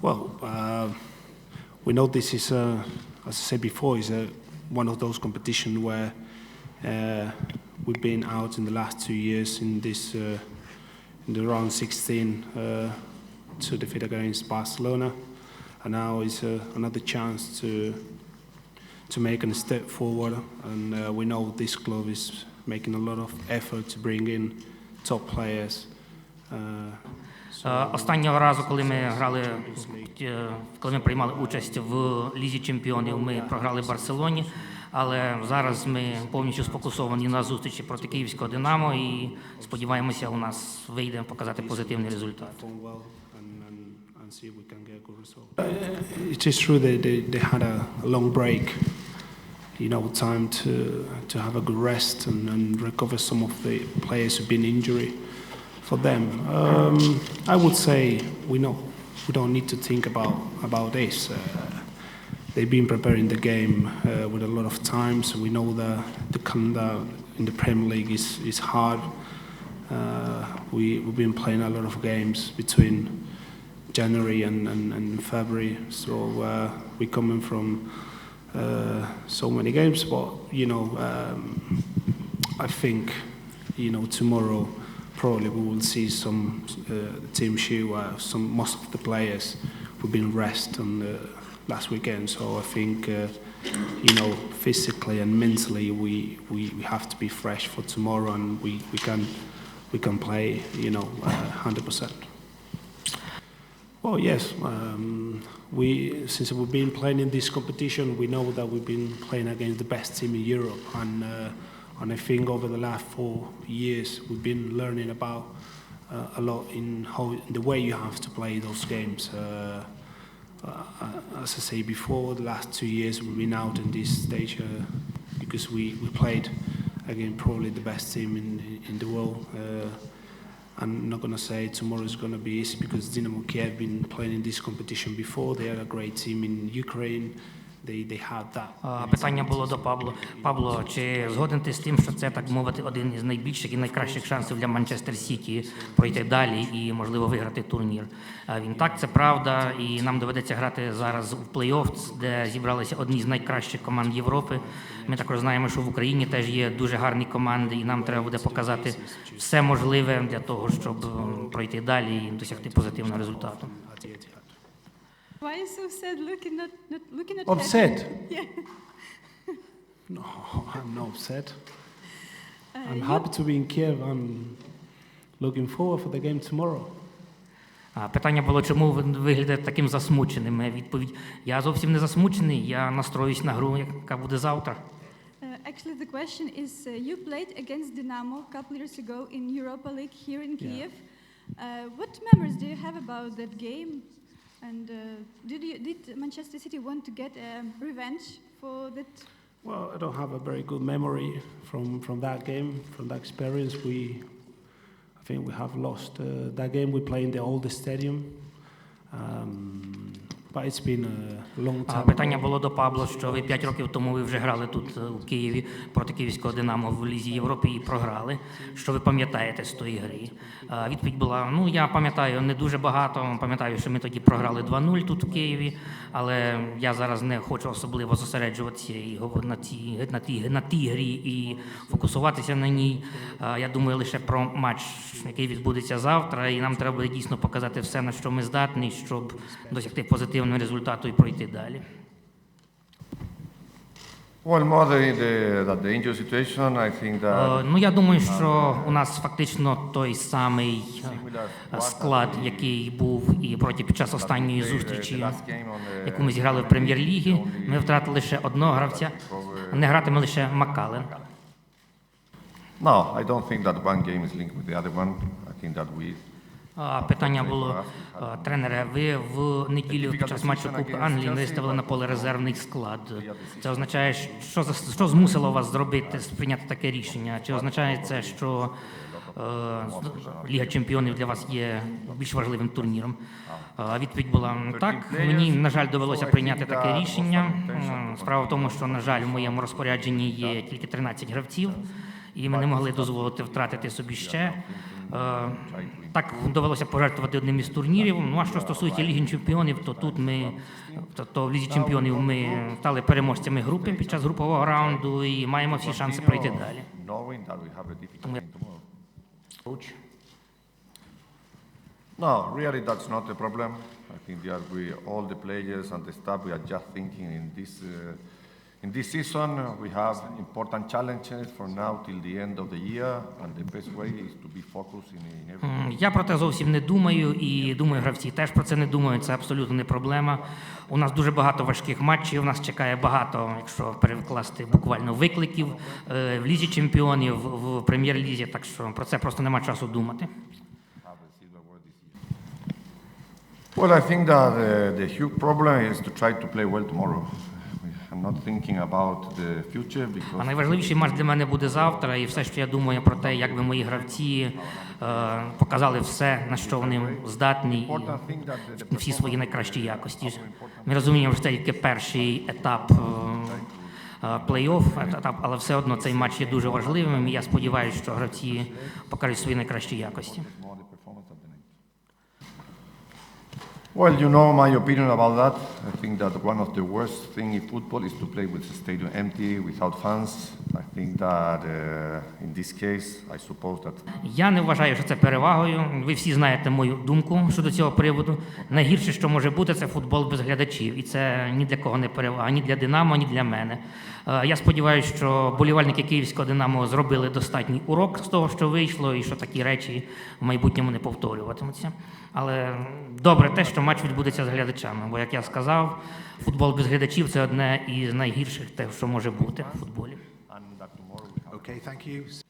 Well, uh, we know this is, uh, as I said before, is a, one of those competitions where uh, we've been out in the last two years in this uh, in the round 16 uh, to defeat against Barcelona, and now is uh, another chance to to make a step forward. And uh, we know this club is making a lot of effort to bring in top players. Uh, Останнього разу, коли ми грали, е, коли ми приймали участь в Лізі Чемпіонів, ми програли Барселоні. Але зараз ми повністю сфокусовані на зустрічі проти київського Динамо і сподіваємося, у нас вийде показати позитивний результат. Uh, it is true that they, they had a, long break, you know, time to to have a good rest and, and recover some of the players who've been injury for them. Um, I would say we know we don't need to think about about this. Uh, they've been preparing the game uh, with a lot of time, so we know the the calendar in the Premier League is is hard. Uh, we, we've been playing a lot of games between January and, and, and February, so uh, we're coming from uh, so many games. But you know, um, I think you know tomorrow probably we will see some uh, team shoe uh, some most of the players who've been rest on the last weekend. So I think uh, you know physically and mentally we, we, we have to be fresh for tomorrow, and we, we can we can play you know hundred percent. Well, yes. Um, we since we've been playing in this competition, we know that we've been playing against the best team in Europe, and uh, and I think over the last four years we've been learning about uh, a lot in how the way you have to play those games. Uh, uh, as I say before, the last two years we've been out in this stage uh, because we, we played again probably the best team in in the world. Uh, I'm not going to say tomorrow is going to be easy because Dynamo Kiev have been playing in this competition before. They are a great team in Ukraine. Е, Питання було до Пабло. Пабло, чи згоден ти з тим, що це так мовити один із найбільших і найкращих шансів для Манчестер Сіті пройти далі і можливо виграти турнір? Е, Він так, це правда, і нам доведеться грати зараз в плей-офф, де зібралися одні з найкращих команд Європи. Ми також знаємо, що в Україні теж є дуже гарні команди, і нам треба буде показати все можливе для того, щоб пройти далі і досягти позитивного результату. Why are you so sad looking at not looking at Upset? Yeah. No, I'm not upset. Uh, I'm happy to be in Kiev. I'm looking forward for the game tomorrow. А, Питання було, чому ви виглядаєте таким засмученим? Е, Відповідь: я зовсім не засмучений, я настроюсь на гру, яка буде завтра. Uh, actually, the question is: uh, You played against Dynamo a couple years ago in Europa League here in Yeah. Uh, what memories do you have about that game? And uh, did you, did Manchester City want to get um, revenge for that? Well, I don't have a very good memory from, from that game, from that experience. We, I think we have lost uh, that game. We play in the oldest stadium, um, А. Питання було до Пабло, що ви 5 років тому ви вже грали тут е, у Києві проти Київського Динамо в Лізі Європи і програли. Що ви пам'ятаєте з тої гри? Відповідь була: ну я пам'ятаю не дуже багато. Пам'ятаю, що ми тоді програли 2-0 тут в Києві, але я зараз не хочу особливо зосереджуватися і на цій на тій на тій грі і фокусуватися на ній. Я думаю лише про матч, який відбудеться завтра, і нам треба буде дійсно показати все, на що ми здатні, щоб досягти позитивного результату і пройти далі. Well, more the, the, that the injury situation, I think that Е, Ну я думаю, що у нас фактично той самий е, склад, який був і проти під час останньої зустрічі, яку ми зіграли в прем'єр-лігі. Ми втратили лише одного гравця. Не гратиме лише Маккален. No, I don't think that one game is linked with the other one. I think that we Питання було е, тренере. Ви в неділю під час матчу Кубку Англії виставили на поле резервний склад. Це означає, що що змусило вас зробити прийняти таке рішення? Чи означає це, що е, Ліга Чемпіонів для вас є більш важливим турніром? Відповідь була так. Мені на жаль довелося прийняти таке рішення. Справа в тому, що на жаль, в моєму розпорядженні є тільки 13 гравців, і ми не могли дозволити втратити собі ще. Е, Так довелося пожертвувати одним із турнірів. Ну а що стосується Ліги Чемпіонів, то тут ми то, в Лізі Чемпіонів ми стали переможцями групи під час групового раунду і маємо всі шанси пройти далі. No, really, that's not a problem. I think that we, all the players and the staff, we are just thinking in this, uh, in this season, we have important challenges from now till the end of the year, and the best way is to be focused in, in everything. М, Я про те зовсім не думаю, і думаю, гравці теж про це не думають. Це абсолютно не проблема. У нас дуже багато важких матчів. У нас чекає багато, якщо перекласти буквально викликів е, в лізі чемпіонів, в прем'єр-лізі. Так що про це просто нема часу думати. Well, I think that uh, the huge problem is to try to play well tomorrow. Not thinking about the future А найважливіший матч для мене буде завтра, і все, що я думаю про те, як би мої гравці е, показали все, на що вони здатні, і всі свої найкращі якості. Ми розуміємо, що це тільки перший етап е, е, плей-офф, але все одно цей матч є дуже важливим. І я сподіваюся, що гравці покажуть свої найкращі якості. more the performance of the night. Well, you know my opinion about that. I think that one of the worst thing in football is to play with the stadium empty, without fans. I think that uh, in this case, I suppose that Я не вважаю, що це перевагою. Ви всі знаєте мою думку щодо цього приводу. Найгірше, що може бути, це футбол без глядачів, і це ні для кого не перевага, ні для Динамо, ні для мене. Е, Я сподіваюся, що болівальники київського Динамо зробили достатній урок з того, що вийшло, і що такі речі в майбутньому не повторюватимуться. Але добре те, що матч відбудеться з глядачами. Бо, як я сказав, футбол без глядачів це одне із найгірших те, що може бути в футболі. Okay, thank you.